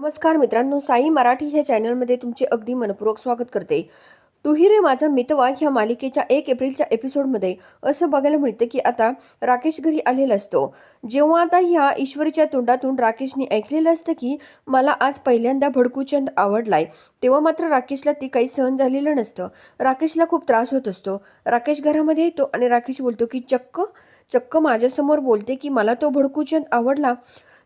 नमस्कार मित्रांनो साई मराठी ह्या चॅनलमध्ये तुमचे अगदी मनपूर्वक स्वागत करते. तुही रे माझा मितवा ह्या मालिकेच्या एक एप्रिलच्या एपिसोडमध्ये असं बघायला मिळतं की आता राकेश घरी आलेला असतो. जेव्हा आता ह्या ईश्वरीच्या तोंडातून राकेशने ऐकलेलं असतं की मला आज पहिल्यांदा भडकूचंद आवडलाय तेव्हा मात्र राकेशला ती काही सहन झालेलं नसतं. राकेशला खूप त्रास होत असतो. राकेश घरामध्ये येतो आणि राकेश बोलतो की चक्क चक्क माझ्यासमोर बोलते की मला तो भडकूचंद आवडला.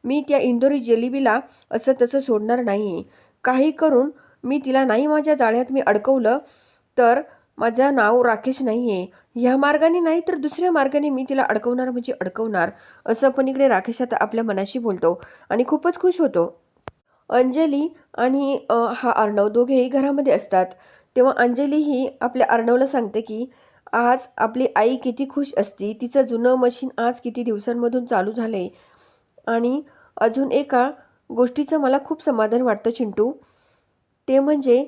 मी त्या इंदोरी जिलेबीला असं तसं सोडणार नाही. काही करून मी तिला नाही माझ्या जाळ्यात मी अडकवलं तर माझं नाव राकेश नाही आहे ह्या मार्गाने नाही तर दुसऱ्या मार्गाने मी तिला अडकवणार म्हणजे अडकवणार असं पण इकडे राकेश आता आपल्या मनाशी बोलतो आणि खूपच खुश होतो. अंजली आणि हा अर्णव दोघेही घरामध्ये असतात. तेव्हा अंजली ही आपल्या अर्णवला सांगते की आज आपली आई किती खुश असती. तिचं जुनं मशीन आज किती दिवसांमधून चालू झाले आणि अजून एका गोष्टीचं मला खूप समाधान वाटतं चिंटू. ते म्हणजे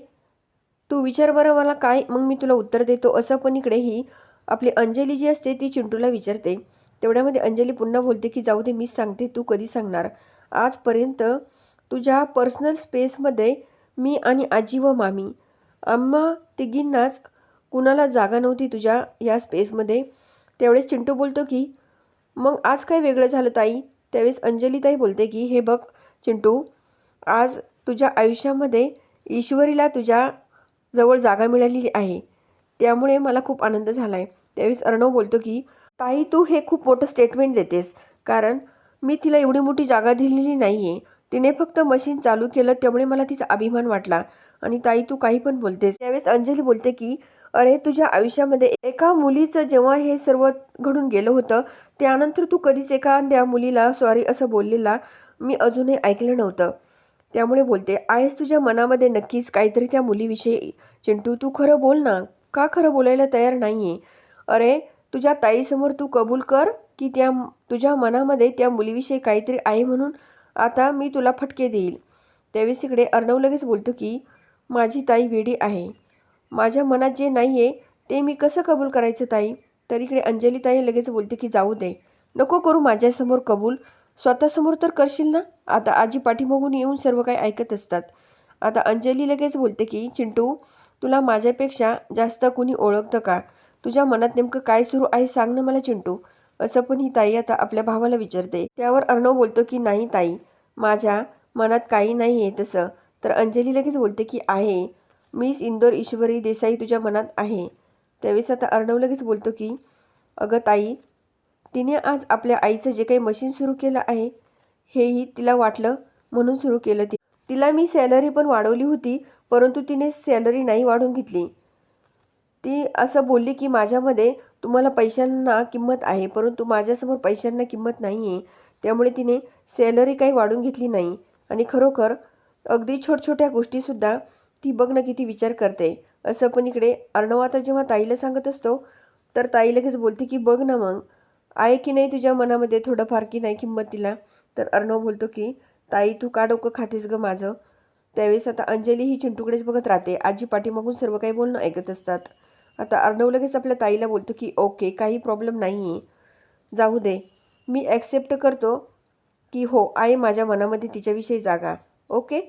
तू विचार बरं मला काय मग मी तुला उत्तर देतो. असं पण इकडे ही आपली अंजली जी असते ती चिंटूला विचारते. तेवढ्यामध्ये अंजली पुन्हा बोलते की जाऊ दे मीच सांगते तू कधी सांगणार? आजपर्यंत तुझ्या पर्सनल स्पेसमध्ये मी आणि आजी व मामी आम्हा तिघींनाच कुणाला जागा नव्हती तुझ्या या स्पेसमध्ये. त्यावेळेस चिंटू बोलतो की मग आज काय वेगळं झालं ताई? त्यावेळेस अंजलीताई बोलते की हे बघ चिंटू आज तुझ्या आयुष्यामध्ये ईश्वरीला तुझ्या जवळ जागा मिळालेली आहे. त्यामुळे मला खूप आनंद झाला आहे त्यावेळेस अर्णव बोलतो की ताई तू हे खूप मोठं स्टेटमेंट देतेस कारण मी तिला एवढी मोठी जागा दिलेली नाही आहे तिने फक्त मशीन चालू केलं त्यामुळे मला तिचा अभिमान वाटला. आणि ताई तू काही पण बोलतेस. त्यावेळेस अंजली बोलते की अरे तुझ्या आयुष्यामध्ये एका मुलीचं जेव्हा हे सर्व घडून गेलं होतं त्यानंतर तू कधीच एखाद्या मुलीला सॉरी असं बोललेला मी अजूनही ऐकलं नव्हतं. त्यामुळे बोलते आहेस तुझ्या मनामध्ये नक्कीच काहीतरी त्या मुलीविषयी. चिंटू तू खरं बोल ना. का खरं बोलायला तयार नाही आहे अरे तुझ्या ताईसमोर तू कबूल कर की त्या तुझ्या मनामध्ये त्या मुलीविषयी काहीतरी आहे म्हणून आता मी तुला फटके देईल. त्यावेळेस इकडे अर्णव लगेच बोलतो की माझी ताई वेडी आहे. माझ्या मनात जे नाही आहे ते मी कसं कबूल करायचं ताई? तर इकडे अंजली ताई लगेच बोलते की जाऊ दे. नको करू माझ्यासमोर कबूल. स्वतःसमोर तर करशील ना? आता आजी पाठीमागून येऊन सर्व काही ऐकत असतात. आता अंजली लगेच बोलते की चिंटू तुला माझ्यापेक्षा जास्त कुणी ओळखतं का? तुझ्या मनात नेमकं काय सुरू आहे सांग ना मला चिंटू. असं पण ही ताई आता आपल्या भावाला विचारते. त्यावर अर्णव बोलतो की नाही ताई माझ्या मनात काही नाही आहे तसं. तर अंजली लगेच बोलते की आहे. मीस इंदोर ईश्वरी देसाई तुझ्या मनात आहे. त्यावेळेस आता अर्णव लगेच बोलतो की अगं ताई तिने आज आपल्या आईचं जे काही मशीन सुरू केलं आहे हेही तिला वाटलं म्हणून सुरू केलं ती. तिला मी सॅलरी पण वाढवली होती परंतु तिने सॅलरी नाही वाढवून घेतली. ती असं बोलली की माझ्यामध्ये तुम्हाला पैशांना किंमत आहे परंतु माझ्यासमोर पैशांना किंमत नाही आहे त्यामुळे तिने सॅलरी काही वाढवून घेतली नाही. आणि खरोखर अगदी छोटछोट्या गोष्टीसुद्धा ती बघ ना किती विचार करते. असं पण इकडे अर्णव आता जेव्हा ताईला सांगत असतो तर ताई लगेच बोलते की बघ ना मग आहे की नाही तुझ्या मनामध्ये थोडंफार की नाही किंमत तिला? तर अर्णव बोलतो की ताई तू का डोकं खातेस गं माझं? त्यावेळेस आता अंजली ही चिंटूकडेच बघत राहते. आजी पाठीमागून सर्व काही बोलणं ऐकत असतात. आता अर्णव लगेच आपल्या ताईला बोलतो की ओके काही प्रॉब्लेम नाही आहे जाऊ दे. मी ॲक्सेप्ट करतो की हो आहे माझ्या मनामध्ये तिच्याविषयी जागा. ओके?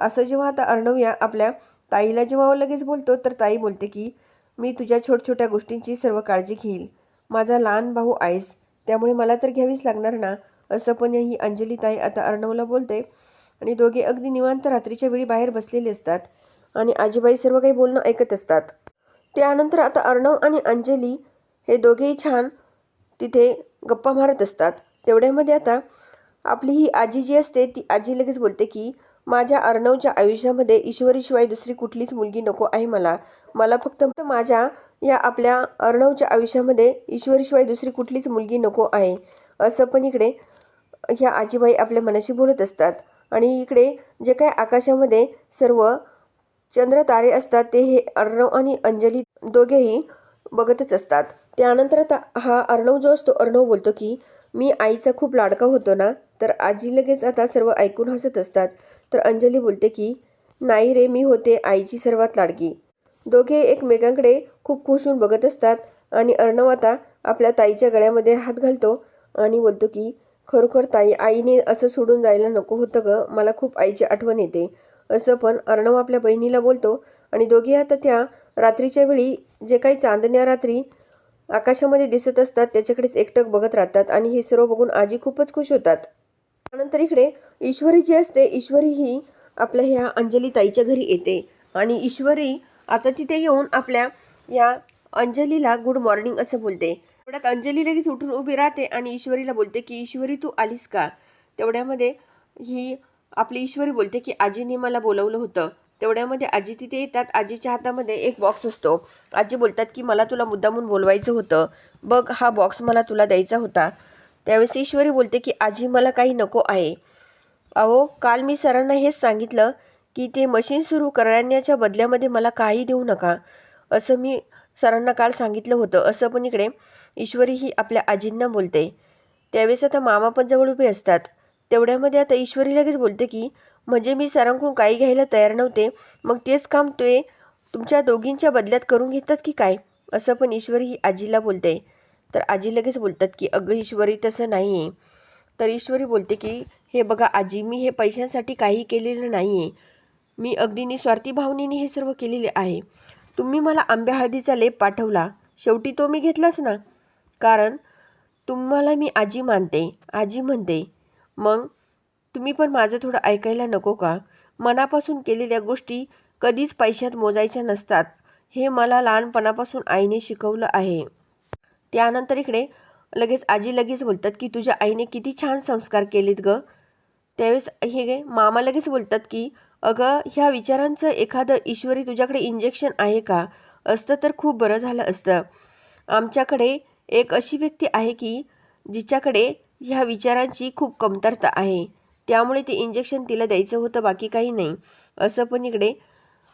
असं जेव्हा आता अर्णव या आपल्या ताईला जेव्हा लगेच बोलतो तर ताई बोलते की मी तुझ्या छोट्या गोष्टींची सर्व काळजी घेईल. माझा लहान भाऊ आहेस त्यामुळे मला तर घ्यावीच लागणार ना? असं पण ही अंजली ताई आता अर्णवला बोलते. आणि दोघे अगदी निवांत रात्रीच्या वेळी बाहेर बसलेले असतात आणि आजीबाई सर्व काही बोलणं ऐकत असतात. त्यानंतर आता अर्णव आणि अंजली हे दोघेही छान तिथे गप्पा मारत असतात. तेवढ्यामध्ये आता आपली ही आजी जी असते ती आजी लगेच बोलते की माझ्या अर्णवच्या आयुष्यामध्ये ईश्वरीशिवाय दुसरी कुठलीच मुलगी नको आहे मला. मला फक्त माझ्या या आपल्या अर्णवच्या आयुष्यामध्ये ईश्वरीशिवाय दुसरी कुठलीच मुलगी नको आहे. असं पण इकडे ह्या आजीबाई आपल्या मनाशी बोलत असतात. आणि इकडे जे काय आकाशामध्ये सर्व चंद्र तारे असतात ते हे अर्णव आणि अंजली दोघेही बघतच असतात. त्यानंतर आता हा अर्णव जो असतो अर्णव बोलतो की मी आईचा खूप लाडका होतो ना तर आजी लगेच आता सर्व ऐकून हसत असतात. तर अंजली बोलते की नाही रे मी होते आईची सर्वात लाडकी. दोघे एकमेकांकडे खूप खुश होऊन बघत असतात आणि अर्णव आता आपल्या ताईच्या गळ्यामध्ये हात घालतो आणि बोलतो की खरोखर ताई आईने असं सोडून जायला नको होतं ग. मला खूप आईची आठवण येते. असं पण अर्णव आपल्या बहिणीला बोलतो आणि दोघे आता त्या रात्रीच्या वेळी जे काही चांदण्या रात्री आकाशामध्ये दिसत असतात त्याच्याकडेच एकटक बघत राहतात आणि हे सर्व बघून आजी खूपच खुश होतात. त्यानंतर इकडे ईश्वरी जी असते ईश्वरी ही आपल्या ह्या अंजली ताईच्या घरी येते. आणि ईश्वरी आता तिथे येऊन आपल्या या अंजलीला गुड मॉर्निंग असं बोलते. तेवढ्यात अंजली लगेच उठून उभी राहते आणि ईश्वरीला बोलते की ईश्वरी तू आलीस का? तेवढ्यामध्ये ही आपली ईश्वरी बोलते की आजीने मला बोलवलं होतं. तेवढ्यामध्ये आजी तिथे येतात. आजीच्या हातामध्ये एक बॉक्स असतो. आजी बोलतात की मला तुला मुद्दामून बोलवायचं होतं. बघ हा बॉक्स मला तुला द्यायचा होता. त्यावेळेस ईश्वरी बोलते की आजी मला काही नको आहे. अहो काल मी सरांना हेच सांगितलं की ते मशीन सुरू करण्याच्या बदल्यामध्ये मला काही देऊ नका. असं मी सरांना काल सांगितलं होतं. असं पण इकडे ईश्वरी ही आपल्या आजींना बोलते. त्यावेळेस आता मामा पण जवळ उभे असतात. तेवढ्यामध्ये आता ईश्वरी लगेच बोलते की म्हणजे मी सरांकडून काही घ्यायला तयार नव्हते. मग तेच काम ते तुमच्या दोघींच्या बदल्यात करून घेतात की काय? असं पण ईश्वरी ही आजीला बोलते. तर आजी लगेच बोलतात की अगं ईश्वरी तसं नाही आहे तर ईश्वरी बोलते की हे बघा आजी मी हे पैशांसाठी काही केलेलं नाही आहे मी अगदी निस्वार्थी भावनेने हे सर्व केलेले आहे. तुम्ही मला आंब्या हळदीचा लेप पाठवला. शेवटी तो मी घेतलाच ना. कारण तुम्हाला मी आजी मानते. आजी म्हणते मग तुम्ही पण माझं थोडं ऐकायला नको का? मनापासून केलेल्या गोष्टी कधीच पैशात मोजायच्या नसतात. हे मला लहानपणापासून आईने शिकवलं आहे. त्यानंतर इकडे लगेच आजी लगेच बोलतात की तुझ्या आईने किती छान संस्कार केलेत ग. त्यावेळेस हे गे मामा लगेच बोलतात की अगं ह्या विचारांचं एखादं ईश्वरी तुझ्याकडे इंजेक्शन आहे का? असतं तर खूप बरं झालं असतं. आमच्याकडे एक अशी व्यक्ती आहे की जिच्याकडे ह्या विचारांची खूप कमतरता आहे. त्यामुळे ते इंजेक्शन तिला द्यायचं होतं बाकी काही नाही. असं पण इकडे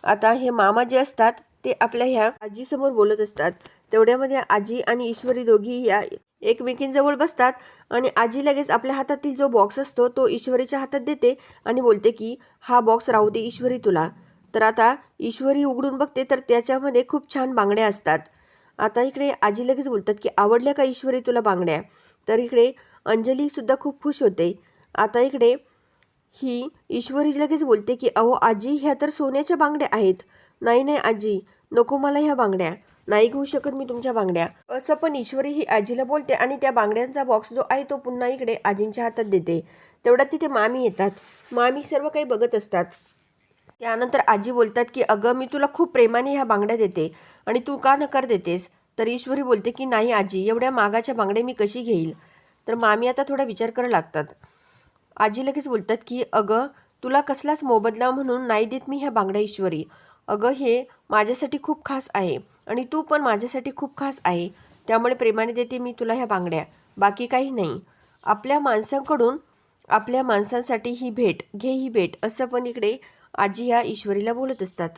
आता हे मामा जे असतात ते आपल्या ह्या आजीसमोर बोलत असतात. तेवढ्यामध्ये आजी आणि ईश्वरी दोघी या एकमेकींजवळ बसतात आणि आजी लगेच आपल्या हातातील जो बॉक्स असतो तो ईश्वरीच्या हातात देते आणि बोलते की हा बॉक्स राहू दे ईश्वरी तुला. तर आता ईश्वरी उघडून बघते तर त्याच्यामध्ये खूप छान बांगड्या असतात. आता इकडे आजी लगेच बोलतात की आवडल्या का ईश्वरी तुला बांगड्या? तर इकडे अंजलीसुद्धा खूप खुश होते. आता इकडे ही ईश्वरी लगेच बोलते की अहो आजी ह्या तर सोन्याच्या बांगड्या आहेत. नाही नाही आजी नको मला ह्या बांगड्या. नाही घेऊ शकत मी तुमच्या बांगड्या. असं पण ईश्वरी ही आजीला बोलते आणि त्या बांगड्यांचा बॉक्स जो आहे तो पुन्हा इकडे आजींच्या हातात देते. तेवढ्यात तिथे मामी येतात. मामी सर्व काही बघत असतात. त्यानंतर आजी बोलतात की अगं मी तुला खूप प्रेमाने ह्या बांगड्या देते आणि तू का नकार देतेस? तर ईश्वरी बोलते की नाही आजी एवढ्या मागाच्या बांगड्या मी कशी घेईल? तर मामी आता थोडा विचार करा लागतात. आजी लगेच बोलतात की अगं तुला कसलाच मोबदला म्हणून नाही देत मी ह्या बांगड्या ईश्वरी. अगं हे माझ्यासाठी खूप खास आहे. आणि तू पण माझ्यासाठी खूप खास आहे. त्यामुळे प्रेमाने देते मी तुला ह्या बांगड्या. बाकी काही नाही. आपल्या माणसांकडून आपल्या माणसांसाठी ही भेट घे ही भेट असं पण इकडे आजी ह्या ईश्वरीला बोलत असतात.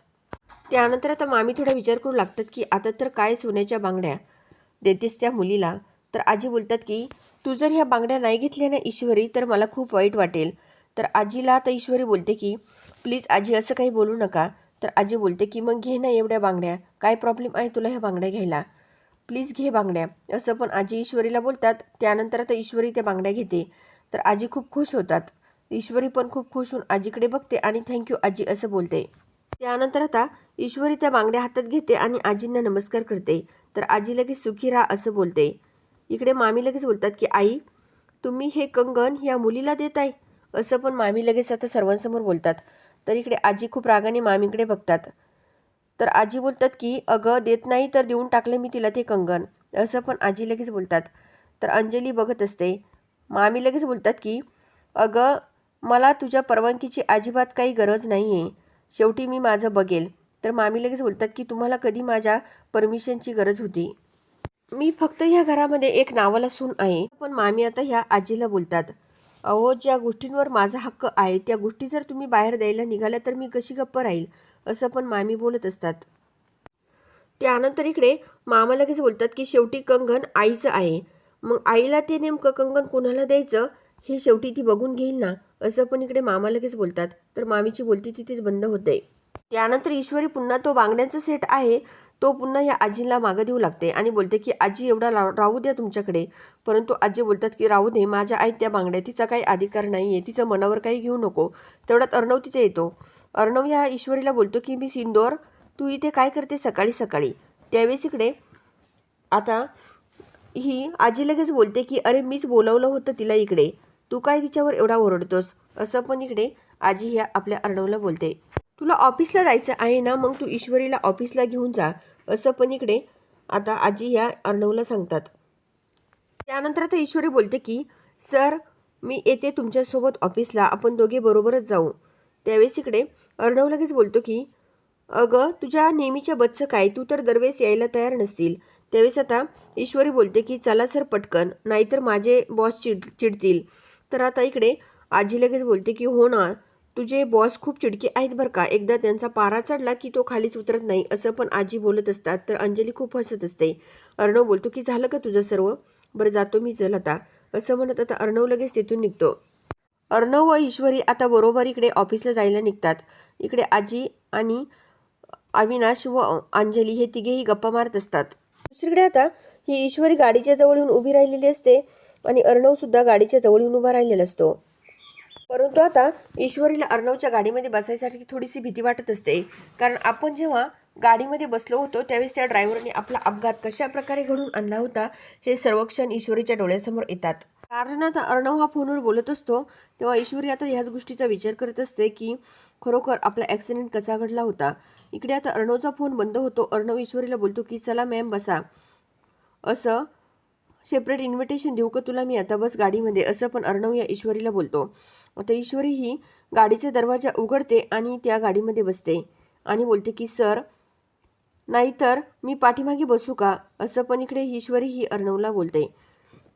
त्यानंतर आता मामी थोडा विचार करू लागतात की आता तर काय सोन्याच्या बांगड्या? देतेस त्या मुलीला. तर आजी बोलतात की तू जर ह्या बांगड्या नाही घेतल्या ना ईश्वरी तर मला खूप वाईट वाटेल. तर आजीला आता ईश्वरी बोलते की प्लीज आजी असं काही बोलू नका. तर आजी बोलते की मग घे ना एवढ्या बांगड्या. काय प्रॉब्लेम आहे तुला ह्या बांगड्या घ्यायला? प्लीज घे बांगड्या. असं पण आजी ईश्वरीला बोलतात. त्यानंतर आता ईश्वरी त्या बांगड्या घेते. तर आजी खूप खुश होतात. ईश्वरी पण खूप खुश होऊन आजीकडे बघते आणि थँक्यू आजी असं बोलते. त्यानंतर आता ईश्वरी त्या बांगड्या हातात घेते आणि आजींना नमस्कार करते. तर आजी लगेच सुखी राहा असं बोलते. इकडे मामी लगेच बोलतात की आई तुम्ही हे कंगन ह्या मुलीला देत आहे असं पण मामी लगेच आता सर्वांसमोर बोलतात. तर इकडे आजी खूप रागाने मामीकडे बघतात. तर आजी बोलतात की अगं देत नाही तर देऊन टाकलं मी तिला ते कंगन असं पण आजी लगेच बोलतात. तर अंजली बघत असते. मामी लगेच बोलतात की अगं मला तुझ्या परवानगीची अजिबात काही गरज नाही आहे शेवटी मी माझं बघेल. तर मामी लगेच बोलतात की तुम्हाला कधी माझ्या परमिशनची गरज होती? मी फक्त ह्या घरामध्ये एक नावाला सून आहे. पण मामी आता ह्या आजीला बोलतात. अहो ज्या गोष्टींवर माझा हक्क आहे त्या गोष्टी जर तुम्ही बाहेर द्यायला निघाल्या तर मी कशी गप्प राहील? असं पण मामी बोलत असतात. त्यानंतर इकडे मामा लगेच बोलतात की शेवटी कंगन आईचं आहे. मग आईला ते नेमकं कंगन कोणाला द्यायचं हे शेवटी ती बघून घेईल ना? असं पण इकडे मामा लगेच बोलतात. तर मामीची बोलती तिथेच बंद होते. त्यानंतर ईश्वरी पुन्हा तो बांगड्यांचा सेट आहे तो पुन्हा या आजीला मागं देऊ लागते आणि बोलते की आजी एवढा राहू द्या तुमच्याकडे. परंतु आजी बोलतात की राहू दे माझ्या आई त्या बांगड्या तिचा काही अधिकार नाही आहे तिचं मनावर काही घेऊ नको. तेवढ्यात अर्णव तिथे येतो. अर्णव ह्या ईश्वरीला बोलतो की मी सिंदोर तू इथे काय करते सकाळी सकाळी? त्यावेळेस इकडे आता ही आजी लगेच बोलते की अरे मीच बोलवलं होतं तिला इकडे. तू काय तिच्यावर एवढा ओरडतोस? असं पण इकडे आजी ह्या आपल्या अर्णवला बोलते. तुला ऑफिसला जायचं आहे ना मग तू ईश्वरीला ऑफिसला घेऊन जा. असं पण इकडे आता आजी ह्या अर्णवला सांगतात. त्यानंतर आता ईश्वरी बोलते की सर मी येते तुमच्यासोबत ऑफिसला. आपण दोघे बरोबरच जाऊ. त्यावेळेस इकडे अर्णव लगेच बोलतो की अगं तुझ्या नेहमीच्या बच्चं काय? तू तर दरवेळेस यायला तयार नसतील त्यावेळेस आता ईश्वरी बोलते की चला सर पटकन नाहीतर माझे बॉस चिड चिडतील. तर आता इकडे आजी लगेच बोलते की हो ना तुझे बॉस खूप चिडके आहेत बरं का. एकदा त्यांचा पारा चढला की तो खालीच उतरत नाही असं पण आजी बोलत असतात. तर अंजली खूप हसत असते. अर्णव बोलतो की झालं का तुझं सर्व? बरं जातो मी चल आता. असं म्हणत आता अर्णव लगेच तिथून निघतो. अर्णव व ईश्वरी आता बरोबर इकडे ऑफिसला जायला निघतात. इकडे आजी आणि अविनाश व अंजली हे तिघेही गप्पा मारत असतात. दुसरीकडे आता ही ईश्वरी गाडीच्या जवळ येऊन उभी राहिलेली असते आणि अर्णव सुद्धा गाडीच्या जवळ येऊन उभा राहिलेला असतो. परंतु आता ईश्वरीला अर्णवच्या गाडीमध्ये बसायसाठी थोडीशी भीती वाटत असते. कारण आपण जेव्हा गाडीमध्ये बसलो होतो त्यावेळेस त्या ड्रायव्हरने आपला अपघात कशा प्रकारे घडून आणला होता हे सर्व क्षण ईश्वरीच्या डोळ्यासमोर येतात. कारण आता अर्णव हा फोनवर बोलत असतो तेव्हा ईश्वरी आता ह्याच गोष्टीचा विचार करत असते की खरोखर आपला ॲक्सिडेंट कसा घडला होता. इकडे आता अर्णवचा फोन बंद होतो. अर्णव ईश्वरीला बोलतो की चला मॅम बसा. असं सेपरेट इन्व्हिटेशन देऊ का तुला मी आता बस गाडीमध्ये? असं पण अर्णव या ईश्वरीला बोलतो. आता ईश्वरी ही गाडीचा दरवाजा उघडते आणि त्या गाडीमध्ये बसते आणि बोलते की सर नाहीतर मी पाठीमागे बसू का? असं पण इकडे ईश्वरी ही अर्णवला बोलते.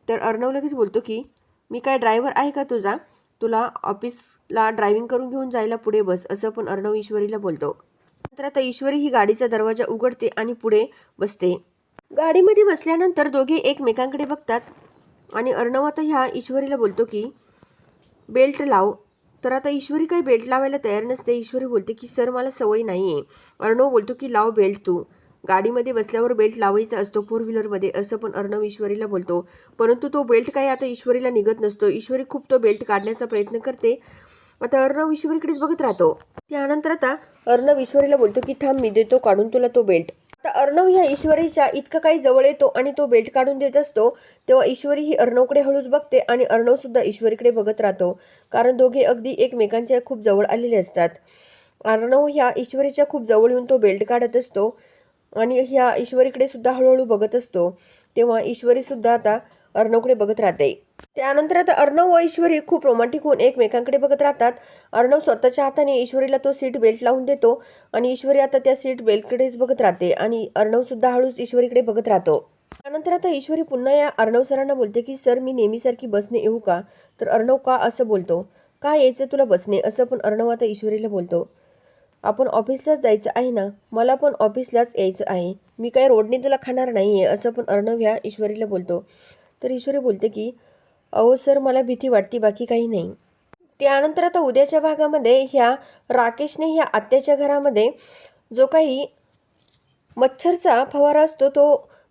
तर अर्णव लगेच बोलतो की मी काय ड्रायव्हर आहे का तुझा? तुला ऑफिसला ड्रायव्हिंग करून घेऊन जायला पुढे बस असं पण अर्णव ईश्वरीला बोलतो. नंतर आता ईश्वरी ही गाडीचा दरवाजा उघडते आणि पुढे बसते. गाडीमध्ये बसल्यानंतर दोघे एकमेकांकडे बघतात आणि अर्णव आता ह्या ईश्वरीला बोलतो की बेल्ट लाव. तर आता ईश्वरी काही बेल्ट लावायला तयार नसते. ईश्वरी बोलते की सर मला सवय नाही आहे अर्णव बोलतो की लाव बेल्ट तू. गाडीमध्ये बसल्यावर बेल्ट लावायचा असतो फोर व्हीलरमध्ये असं पण अर्णव ईश्वरीला बोलतो. परंतु तो बेल्ट काही आता ईश्वरीला निघत नसतो. ईश्वरी खूप तो बेल्ट काढण्याचा प्रयत्न करते. आता अर्णव ईश्वरीकडेच बघत राहतो. त्यानंतर आता अर्णव ईश्वरीला बोलतो की थांब मी देतो काढून तुला तो बेल्ट. आता अर्णव ह्या ईश्वरीच्या इतकं काही जवळ येतो आणि तो बेल्ट काढून देत असतो तेव्हा ईश्वरी ही अर्णवकडे हळूच बघते आणि अर्णव सुद्धा ईश्वरीकडे बघत राहतो. कारण दोघे अगदी एकमेकांच्या खूप जवळ आलेले असतात. अर्णव ह्या ईश्वरीच्या खूप जवळ येऊन तो बेल्ट काढत असतो आणि ह्या ईश्वरीकडे सुद्धा हळूहळू बघत असतो. तेव्हा ईश्वरी सुद्धा आता अर्णवकडे बघत राहते. त्यानंतर आता अर्णव व ईश्वरी खूप रोमांटिक होऊन एकमेकांकडे बघत राहतात. अर्णव स्वतःच्या हाताने ईश्वरीला तो सीट बेल्ट लावून देतो आणि ईश्वरी आता त्या सीट बेल्टकडेच बघत राहते आणि अर्णव सुद्धा हळूच ईश्वरीकडे बघत राहतो. त्यानंतर आता ईश्वरी पुन्हा या अर्णव सरांना बोलते की सर मी नेहमीसारखी बसने येऊ का? तर अर्णव का असं बोलतो का यायचं तुला बसणे असं पण अर्णव आता ईश्वरीला बोलतो. आपण ऑफिसलाच जायचं आहे ना? मला पण ऑफिसलाच यायचं आहे. मी काय रोडने तुला खाणार नाही आहे असं पण अर्णव ह्या ईश्वरीला बोलतो. तर ईश्वरी बोलते की अहो सर मला भीती वाटते बाकी काही नाही. त्यानंतर आता उद्याच्या भागामध्ये ह्या राकेशने ह्या आत्याच्या घरामध्ये जो काही मच्छरचा फवारा असतो तो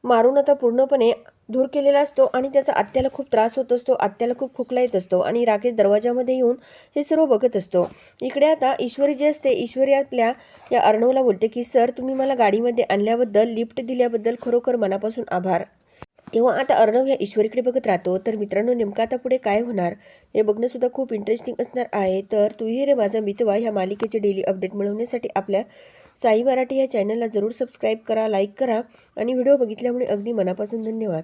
मारून आता पूर्णपणे दूर केलेला असतो आणि त्याचा आत्याला खूप त्रास होत असतो आत्याला खूप खोकला येत असतो आणि राकेश दरवाजामध्ये येऊन हे सर्व बघत असतो. इकडे आता ईश्वरी जे असते ईश्वरी आपल्या या अर्णवला बोलते की सर तुम्ही मला गाडीमध्ये आणल्याबद्दल लिफ्ट दिल्याबद्दल खरोखर मनापासून आभार. तेव्हा आता अर्णव या ईश्वरीकडे बघत राहतो. तर मित्रांनो नेमकं आता पुढे काय होणार? हे बघणंसुद्धा खूप इंटरेस्टिंग असणार आहे. तर तुही रे माझा मितवा ह्या मालिकेचे डेली अपडेट मिळवण्यासाठी आपल्या साई मराठी या चॅनलला जरूर सबस्क्राईब करा लाईक करा आणि व्हिडिओ बघितल्यामुळे अगदी मनापासून धन्यवाद.